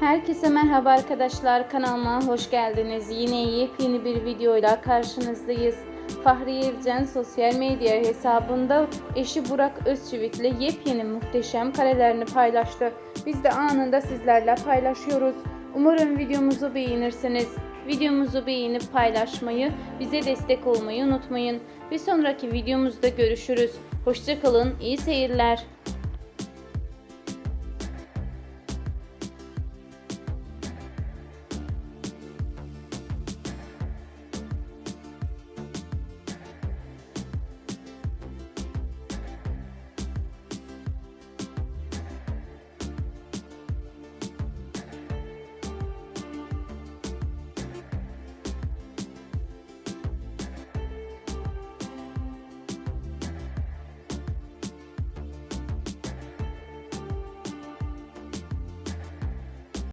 Herkese merhaba arkadaşlar kanalıma hoş geldiniz. Yine yepyeni bir videoyla karşınızdayız. Fahri Evcen sosyal medya hesabında eşi Burak Özçivit'le yepyeni muhteşem karelerini paylaştı. Biz de anında sizlerle paylaşıyoruz. Umarım videomuzu beğenirsiniz. Videomuzu beğenip paylaşmayı, bize destek olmayı unutmayın. Bir sonraki videomuzda görüşürüz. Hoşçakalın, iyi seyirler.